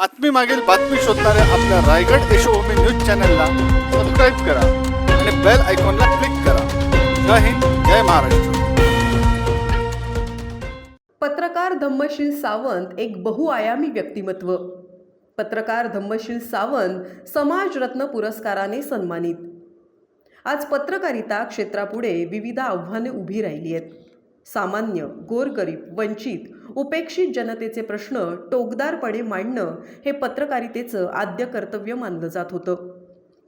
बातमी मागील बातमी शोधणाऱ्या आपल्या रायगड यशोभूमी न्यूज चॅनलला सबस्क्राईब करा आणि बेल आयकॉनला क्लिक करा. जय हिंद जय महाराष्ट्र. पत्रकार धम्मशील सावंत एक बहुआयामी व्यक्तिमत्व. पत्रकार धम्मशील सावंत समाजरत्न पुरस्काराने सन्मानित. आज पत्रकारिता क्षेत्रापुढे विविध आव्हाने उभी राहिली आहेत. सामान्य गोरगरीब वंचित उपेक्षित जनतेचे प्रश्न टोकदारपणे मांडणं हे पत्रकारितेचं आद्य कर्तव्य मानलं जात होतं.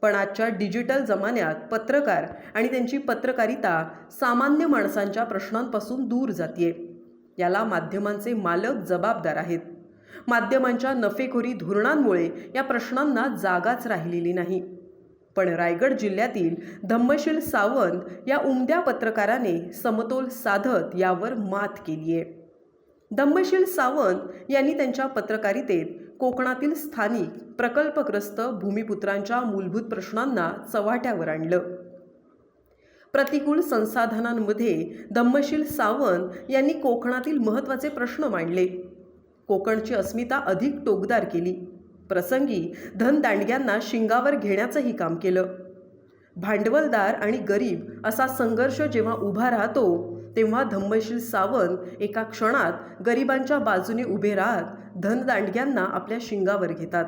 पण आजच्या डिजिटल जमान्यात पत्रकार आणि त्यांची पत्रकारिता सामान्य माणसांच्या प्रश्नांपासून दूर जातीये. याला माध्यमांचे मालक जबाबदार आहेत. माध्यमांच्या नफेखोरी धोरणांमुळे या प्रश्नांना जागाच राहिलेली नाही. पण रायगड जिल्ह्यातील धम्मशील सावंत या उमद्या पत्रकाराने समतोल साधत यावर मात केली आहे. धम्मशील सावंत यांनी त्यांच्या पत्रकारितेत कोकणातील स्थानिक प्रकल्पग्रस्त भूमिपुत्रांच्या मूलभूत प्रश्नांना चव्हाट्यावर आणलं. प्रतिकूल संसाधनांमध्ये धम्मशील सावंत यांनी कोकणातील महत्त्वाचे प्रश्न मांडले. कोकणची अस्मिता अधिक टोकदार केली. प्रसंगी धनदांडग्यांना शिंगावर घेण्याचंही काम केलं. भांडवलदार आणि गरीब असा संघर्ष जेव्हा उभा राहतो तेव्हा धम्मशील सावंत एका क्षणात गरिबांच्या बाजूने उभे राहत धनदांडग्यांना आपल्या शिंगावर घेतात.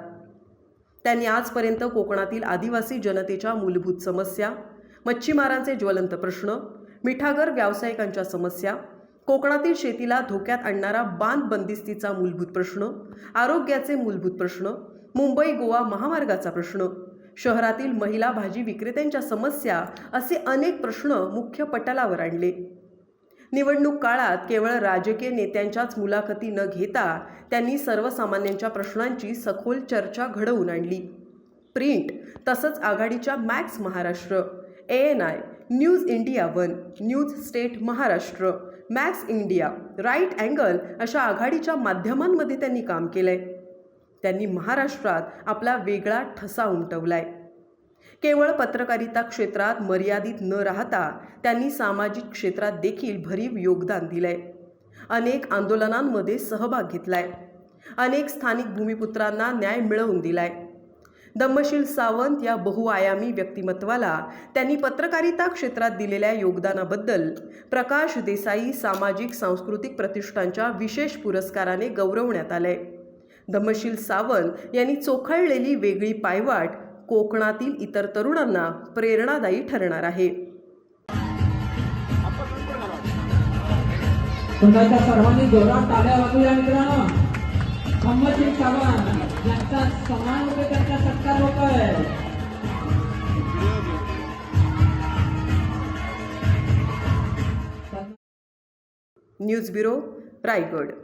त्यांनी आजपर्यंत कोकणातील आदिवासी जनतेच्या मूलभूत समस्या मच्छीमारांचे ज्वलंत प्रश्न मिठागर व्यावसायिकांच्या समस्या कोकणातील शेतीला धोक्यात आणणारा बांध बंदिस्तीचा मूलभूत प्रश्न आरोग्याचे मूलभूत प्रश्न मुंबई गोवा महामार्गाचा प्रश्न शहरातील महिला भाजी विक्रेत्यांच्या समस्या असे अनेक प्रश्न मुख्य पटलावर आणले. निवडणूक काळात केवळ राजकीय नेत्यांच्याच मुलाखती न घेता त्यांनी सर्वसामान्यांच्या प्रश्नांची सखोल चर्चा घडवून आणली. प्रिंट तसंच आघाडीच्या Max Maharashtra A N I news India one news state Maharashtra Max India right angle अशा आघाडीच्या माध्यमांमध्ये त्यांनी काम केलं आहे त्यांनी महाराष्ट्रात आपला वेगळा ठसा उमटवलाय. केवळ पत्रकारिता क्षेत्रात मर्यादित न राहता त्यांनी सामाजिक क्षेत्रात देखील भरीव योगदान दिलं आहे अनेक आंदोलनांमध्ये सहभाग घेतला आहे अनेक स्थानिक भूमिपुत्रांना न्याय मिळवून दिलाय. दम्मशील सावंत या बहुआयामी व्यक्तिमत्वाला त्यांनी पत्रकारिता क्षेत्रात दिलेल्या योगदानाबद्दल प्रकाश देसाई सामाजिक सांस्कृतिक प्रतिष्ठानच्या विशेष पुरस्काराने गौरवण्यात आलंय. दमशील सावंत यांनी चोखळलेली वेगळी पायवाट कोकणातील इतर तरुणांना प्रेरणादायी ठरणार आहे. सर्वांनी जोरात टाळ्या वाजूया मित्रांनो. सावंत यांचा सन्मान न्यूज ब्युरो रायगड.